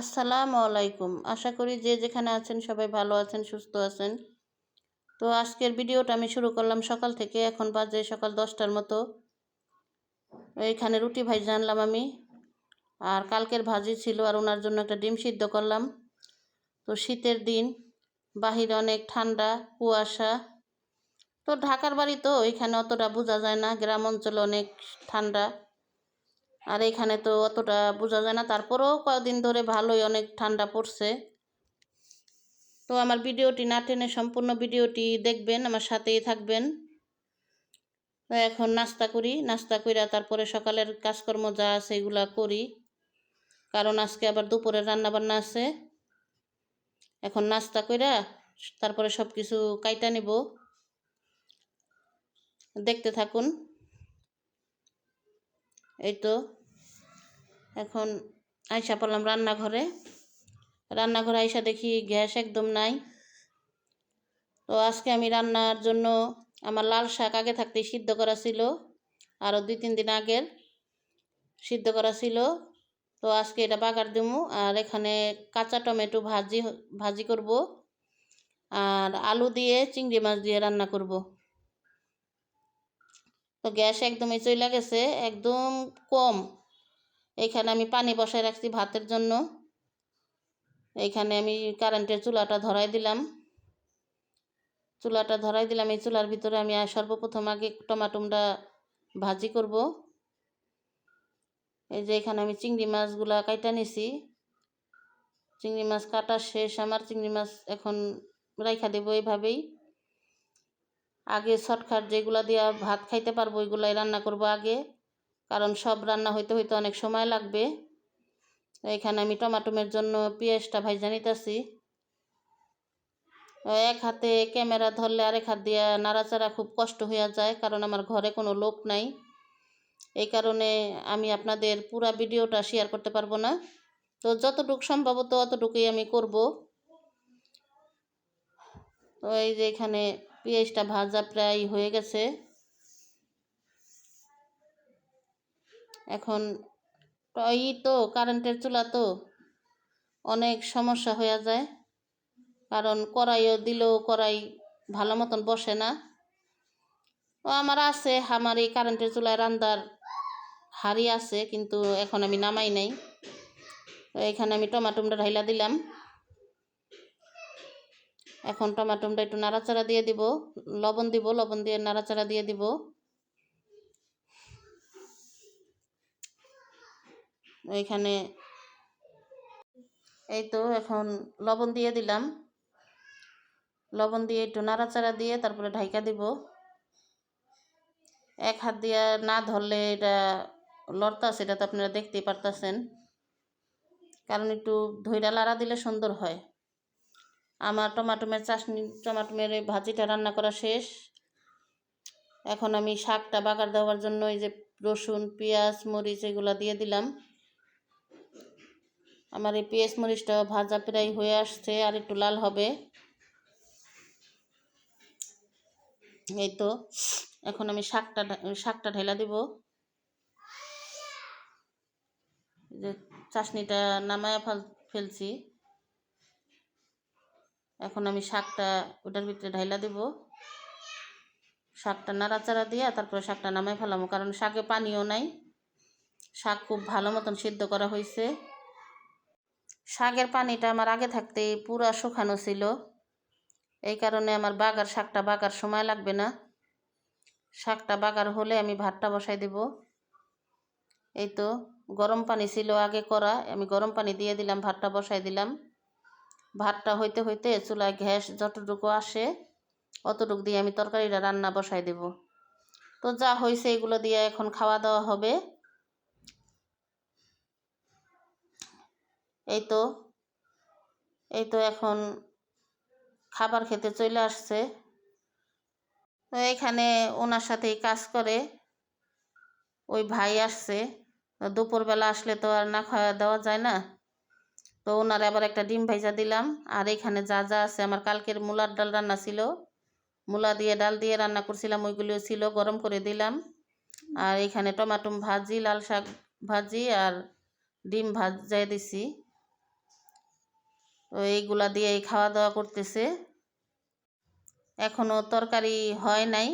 আসসালামু আলাইকুম। আশা করি যে যেখানে আছেন সবাই ভালো আছেন, সুস্থ আছেন। তো আজকের ভিডিওটা আমি শুরু করলাম সকাল থেকে, এখন বাজে সকাল দশটার মতো। এইখানে রুটি ভাই জানলাম আমি, আর কালকের ভাজি ছিল, আর ওনার জন্য একটা ডিম সিদ্ধ করলাম। তো শীতের দিন, বাহিরে অনেক ঠান্ডা, কুয়াশা। তো ঢাকার বাড়ি তো, এখানে অতটা বোঝা যায় না, গ্রাম অঞ্চলে অনেক ঠান্ডা। আর এখানে তো অতটা বোঝা যায় না। তারপরেও কয়েকদিন ধরে ভালোই অনেক ঠান্ডা পড়ছে। তো আমার ভিডিওটি না টেনে সম্পূর্ণ ভিডিওটি দেখবেন, আমার সাথেই থাকবেন। এখন নাস্তা করি, নাস্তা কইরা তারপরে সকালের কাজকর্ম যা আছে এগুলা করি। কারণ আজকে আবার দুপুরে রান্না বান্না আছে। এখন নাস্তা কইরা তারপরে সব কিছু কাইটা নিব। দেখতে থাকুন। এই তো। এখন আইসা পড়লাম রান্নাঘরে। রান্নাঘরে আইসা দেখি গ্যাস একদম নাই। তো আজকে আমি রান্নার জন্য আমার লাল শাক আগে থাকতেই সিদ্ধ করা ছিল, আরও দুই তিন দিন আগের সিদ্ধ করা ছিল। তো আজকে এটা বাগার দেবো আর এখানে কাঁচা টমেটো ভাজি ভাজি করব, আর আলু দিয়ে চিংড়ি মাছ দিয়ে রান্না করব। তো গ্যাস একদমই চলে গেছে, একদম কম। এইখানে আমি পানি বসায় রাখছি ভাতের জন্য। এইখানে আমি কারেন্টের চুলাটা ধরাই দিলাম। চুলাটা ধরাই দিলাম, এই চুলার ভিতরে আমি সর্বপ্রথম আগে টমাটোমটা ভাজি করব। এই যে এখানে আমি চিংড়ি মাছগুলা কাইটা নিছি। চিংড়ি মাছ কাটা শেষ, আমার চিংড়ি মাছ এখন রাইখা দেবো এইভাবেই। আগে শর্টকাট যেগুলা দিয়া ভাত খাইতে পারব, ওইগুলাই রান্না করব আগে। কারণ সব রান্না হইতে হইতে অনেক সময় লাগবে। এখানে আমি টমাটোমের জন্য পেঁয়াজটা ভাইজা নিতেছি। এক হাতে ক্যামেরা ধরলে আরেক হাত দিয়া নাড়াচাড়া খুব কষ্ট হইয়া যায়, কারণ আমার ঘরে কোনো লোক নাই। এই কারণে আমি আপনাদের পুরা ভিডিওটা শেয়ার করতে পারব না। তো যতটুকু সম্ভবত অতটুকুই আমি করব। তো এই যে এখানে পেঁয়াজটা ভাজা প্রায় হয়ে গেছে। এখন এই তো কারেন্টের চুলা তো অনেক সমস্যা হয়ে যায়, কারণ কড়াইও দিলেও কড়াই ভালো মতন বসে না। ও আমার আছে, আমার এই কারেন্টের চুলায় রান্দার হাড়ি আছে, কিন্তু এখন আমি নামাই নাই। এখানে আমি টমাটোমটা ঢাইলা দিলাম। এখন টমাটোমটা একটু নাড়াচাড়া দিয়ে দিব। লবণ দিব, লবণ দিয়ে নাড়াচাড়া দিয়ে দিব। ওইখানে এই তো এখন লবণ দিয়ে দিলাম। লবণ দিয়ে একটু নাড়াচাড়া দিয়ে তারপরে ঢাইকা দিব। এক হাত দিয়ে না ধরলে এটা লড়তা সেটা তো আপনারা দেখতেই পারতেছেন। কারণ একটু ধৈরা লাড়া দিলে সুন্দর হয়। আমার টমাটোমের চাশনি, টমাটোমের ভাজিটা রান্না করা শেষ। এখন আমি শাকটা বাগার দেওয়ার জন্য এই যে রসুন, পেঁয়াজ, মরিচ এগুলো দিয়ে দিলাম। আমার এই পেঁয়াজ, মরিচটা ভাজা প্রায় হয়ে আসছে, আর একটু লাল হবে। এই তো, এখন আমি শাকটা শাকটা ঢেলা দিব। যে চাশনিটা নামায় ফেল, ফেলছি। এখন আমি শাকটা ওটার ভিতরে ঢাইলা দিব। শাকটা নাড়াচাড়া দিয়ে তারপরে শাকটা নামাই ফেলামো, কারণ শাকে পানিও নাই। শাক খুব ভালো মতন সিদ্ধ করা হয়েছে শাকের পানিটা আমার আগে থাকতে পুরা শুকানো ছিল। এই কারণে আমার বাগার শাকটা বাগার সময় লাগবে না। শাকটা বাগার হলে আমি ভাতটা বসাই দেব। এই তো গরম পানি ছিল আগে করা, আমি গরম পানি দিয়ে দিলাম, ভাতটা বসাই দিলাম। ভাতটা হইতে হইতে চুলায় গ্যাস যতটুকু আসে, অতটুকু দিয়ে আমি তরকারিটা রান্না বসাই দেব। তো যা হয়েছে এগুলো দিয়ে এখন খাওয়া দাওয়া হবে। এই তো এই তো এখন খাবার খেতে চলে আসছে। তো এখানে ওনার সাথেই কাজ করে। ওই ভাই আসছে। দুপুরবেলা আসলে তো আর না খাওয়া দেওয়া যায় না। তো ওনার আবার একটা ডিম ভাইজা দিলাম। আর এখানে যা যা আছে, আমার কালকের মূলার ডাল রান্না ছিল। মূলা দিয়ে ডাল দিয়ে রান্না করছিলাম, ওইগুলিও ছিল, গরম করে দিলাম। আর এখানে টমাটো ভাজি, লাল শাক ভাজি আর ডিম ভাজাই দিছি। তো এইগুলা দিয়েই খাওয়া দাওয়া করতেছে। এখনও তরকারি হয় নাই,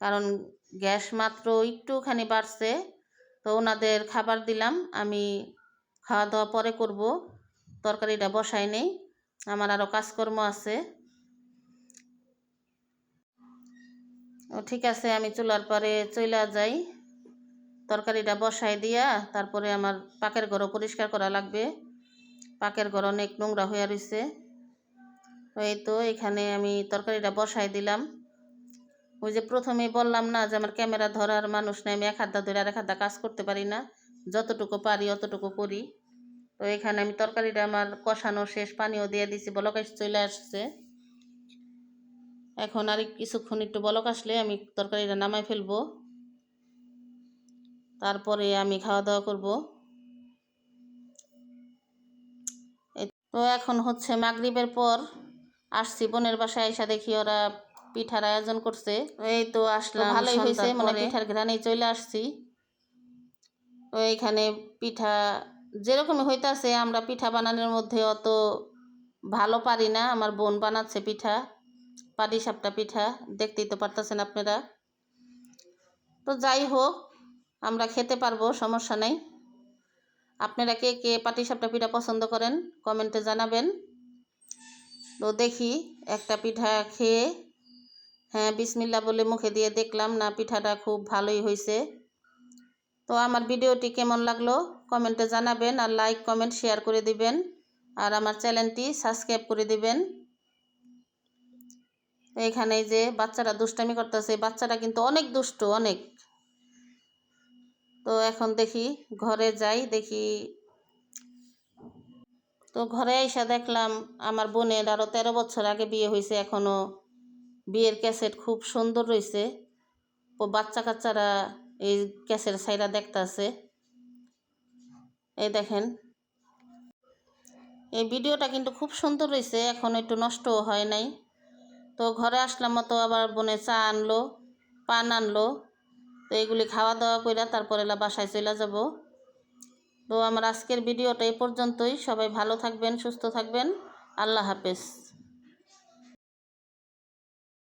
কারণ গ্যাস মাত্র একটুখানি বাড়ছে। তো ওনাদের খাবার দিলাম, আমি খাওয়া দাওয়া পরে করব। তরকারিটা বসাই নেই। আমার আরও কাজকর্ম আছে। ও ঠিক আছে, আমি চুলার পরে চইলা যাই। তরকারিটা বসাই দিয়া তারপরে আমার পাকের ঘরও পরিষ্কার করা লাগবে। পাকের ঘর অনেক নোংরা হয়ে রয়েছে এই তো এখানে আমি তরকারিটা বসাই দিলাম। ওই যে প্রথমেই বললাম না যে আমার ক্যামেরা ধরার মানুষ নাই, আমি এক হাত ধরে আর এক হাত কাজ করতে পারি না। যতটুকু পারি অতটুকু করি। তো এখানে আমি তরকারিটা আমার কষানো শেষ পানিও দিয়ে দিছি বলক চলে আসছে। এখন আর কিছুক্ষণ একটু বলক আসলে আমি তরকারিটা নামাই ফেলব। তারপরে আমি খাওয়া দাওয়া করব তো এখন হচ্ছে মাগরিবের পর আসছি বোনের বাসায় এসে দেখি ওরা পিঠার আয়োজন করছে। এই তো আসলাম ভালোই হয়েছে মানে পিঠার ঘ্রানেই চলে আসছি। তো এইখানে পিঠা যেরকম হইতাছে, আমরা পিঠা বানানোর মধ্যে অত ভালো পারি না। আমার বোন বানাচ্ছে পিঠা, পাটি সাপটা পিঠা, দেখতেই তো পারতেছেন আপনারা। তো যাই হোক, আমরা খেতে পারব, সমস্যা নেই। আপনারা কে কে পাটি সাপটা পিঠা পছন্দ করেন, কমেন্টে জানাবেন। তো দেখি, একটা পিঠা খেয়ে হ্যাঁ বিসমিল্লা বলে মুখে দিয়ে দেখলাম, না, পিঠাটা খুব ভালোই হয়েছে তো আমার ভিডিওটি কেমন লাগল কমেন্টে জানাবেন আর লাইক, কমেন্ট, শেয়ার করে দিবেন। আর আমার চ্যানেলটি সাবস্ক্রাইব করে দিবেন। এখানে যে বাচ্চারা দুষ্টামি করতেছে, বাচ্চারা কিন্তু অনেক দুষ্ট, অনেক। তো এখন দেখি ঘরে যাই, দেখি। তো ঘরে এসে দেখলাম আমার বোনের আরও তেরো বছর আগে বিয়ে হয়েছে এখনও বিয়ের ক্যাসেট খুব সুন্দর রয়েছে বাচ্চা কাচ্চারা এই ক্যাসেট সাইডা দেখতেছে। এই দেখেন। এই ভিডিওটা কিন্তু খুব সুন্দর রয়েছে এখন একটু নষ্টও হয় নাই। তো ঘরে আসলাম মতো আবার বোনে চা আনলো, পান আনলো। তো এগুলি খাওয়া দাওয়া করে তারপরে বাসায় চলে যাব। তো আমার আজকের ভিডিওটা এই পর্যন্তই। সবাই ভালো থাকবেন, সুস্থ থাকবেন। আল্লাহ হাফেজ।